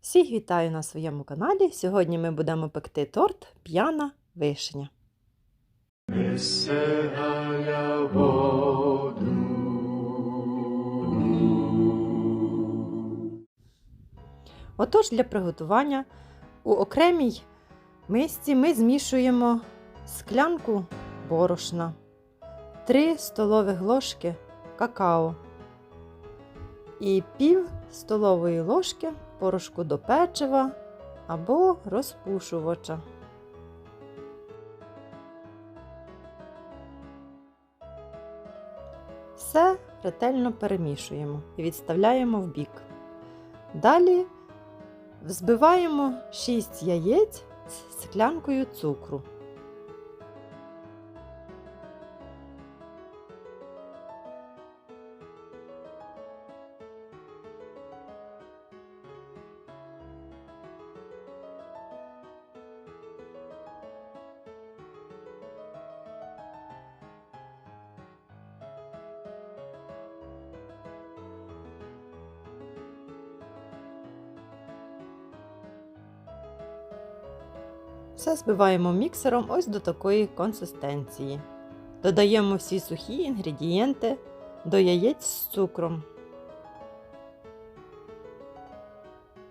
Всіх вітаю на своєму каналі. Сьогодні ми будемо пекти торт П'яна вишня. Отож, для приготування у окремій мисці ми змішуємо склянку борошна, 3 столових ложки какао і пів столової ложки порошку до печива або розпушувача. Все ретельно перемішуємо і відставляємо в бік. Далі взбиваємо 6 яєць з склянкою цукру. Все збиваємо міксером ось до такої консистенції. Додаємо всі сухі інгредієнти до яєць з цукром.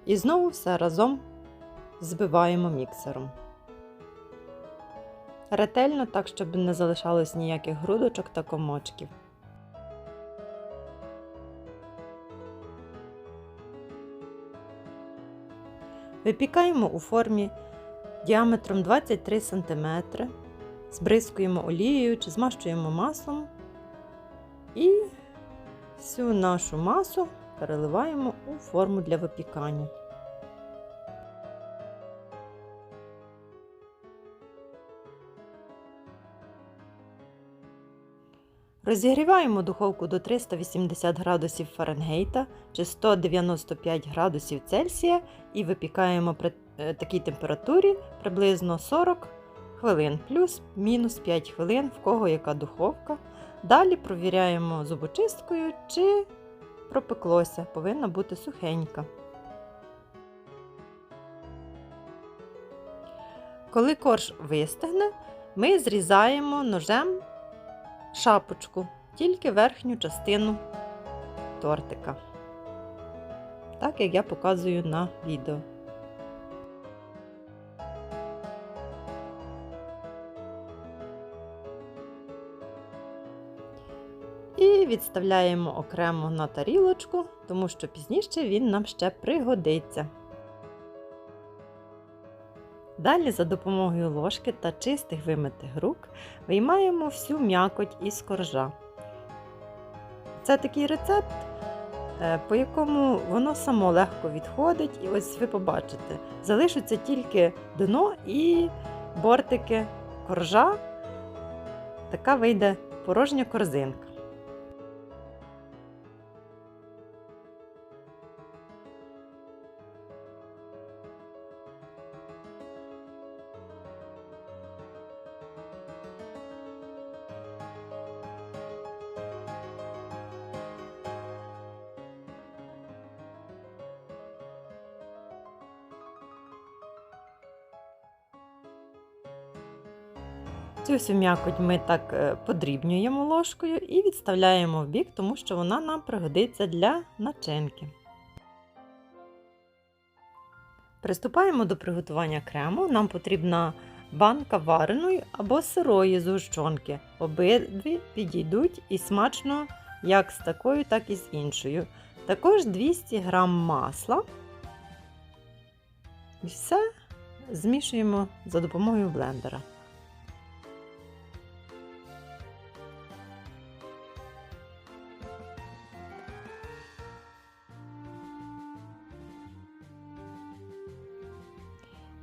І знову все разом збиваємо міксером. Ретельно так, щоб не залишалось ніяких грудочок та комочків. Випікаємо у формі діаметром 23 см, збризкуємо олією чи змащуємо маслом і всю нашу масу переливаємо у форму для випікання. Розігріваємо духовку до 380 градусів Фаренгейта чи 195 градусів Цельсія і випікаємо при такій температурі приблизно 40 хвилин, плюс-мінус 5 хвилин, в кого яка духовка. Далі провіряємо зубочисткою, чи пропеклося, повинна бути сухенька. Коли корж вистигне, ми зрізаємо ножем шапочку, тільки верхню частину тортика. Так як я показую на відео. І відставляємо окремо на тарілочку, тому що пізніше він нам ще пригодиться. Далі за допомогою ложки та чистих вимитих рук виймаємо всю м'якоть із коржа. Це такий рецепт, е, по якому воно само легко відходить, і ось ви побачите, залишиться тільки дно і бортики коржа. Така вийде порожня корзинка. Цю всю м'якоть ми так е, подрібнюємо ложкою і відставляємо в бік, тому що вона нам пригодиться для начинки. Приступаємо до приготування крему. Нам потрібна банка вареної або сирої згущенки. Обидві підійдуть і смачно як з такою, так і з іншою. Також 200 г масла. І все змішуємо за допомогою блендера.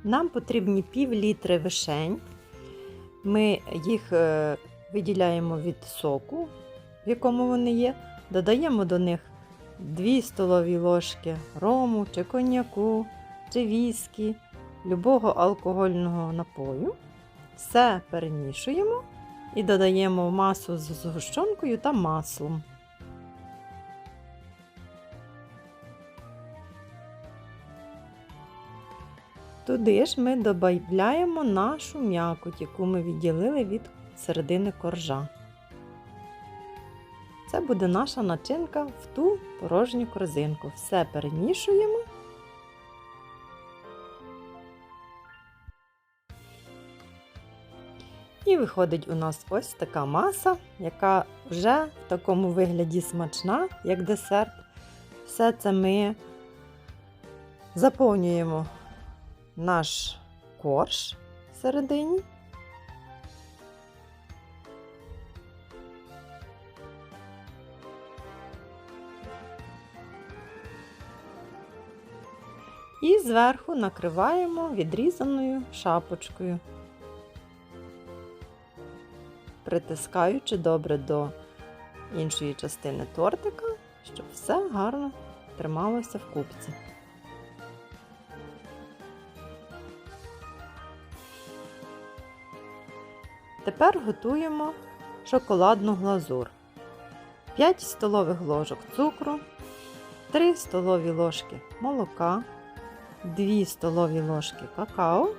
Нам потрібні пів літри вишень. Ми їх е, виділяємо від соку, в якому вони є. Додаємо до них 2 столові ложки рому чи коньяку, чи віскі, любого алкогольного напою. Все перемішуємо і додаємо масу з згущенкою та маслом. Туди ж ми додаємо нашу м'якоть, яку ми відділили від середини коржа. Це буде наша начинка в ту порожню корзинку. Все перемішуємо. І виходить у нас ось така маса, яка вже в такому вигляді смачна, як десерт. Все це ми заповнюємо наш корж всередині. І зверху накриваємо відрізаною шапочкою, притискаючи добре до іншої частини тортика, щоб все гарно трималося в купці. Тепер готуємо шоколадну глазур. 5 столових ложок цукру, 3 столові ложки молока, 2 столові ложки какао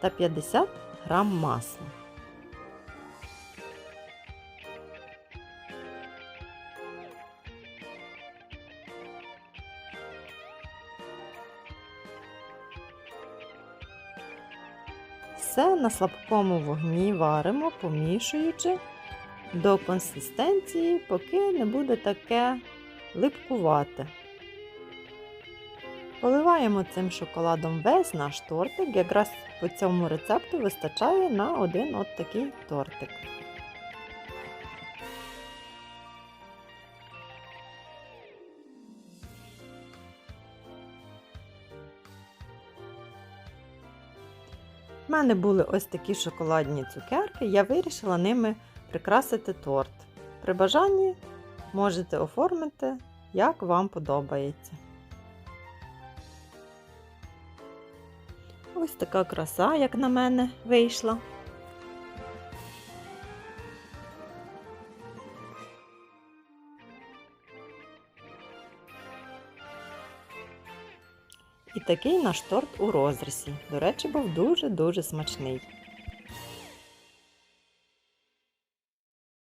та 50 грам масла. Все на слабкому вогні варимо, помішуючи до консистенції, поки не буде таке липкувате. Поливаємо цим шоколадом весь наш тортик, якраз по цьому рецепту вистачає на один от такий тортик. У мене були ось такі шоколадні цукерки, я вирішила ними прикрасити торт. При бажанні можете оформити, як вам подобається. Ось така краса, як на мене, вийшла. І такий наш торт у розрізі. До речі, був дуже-дуже смачний.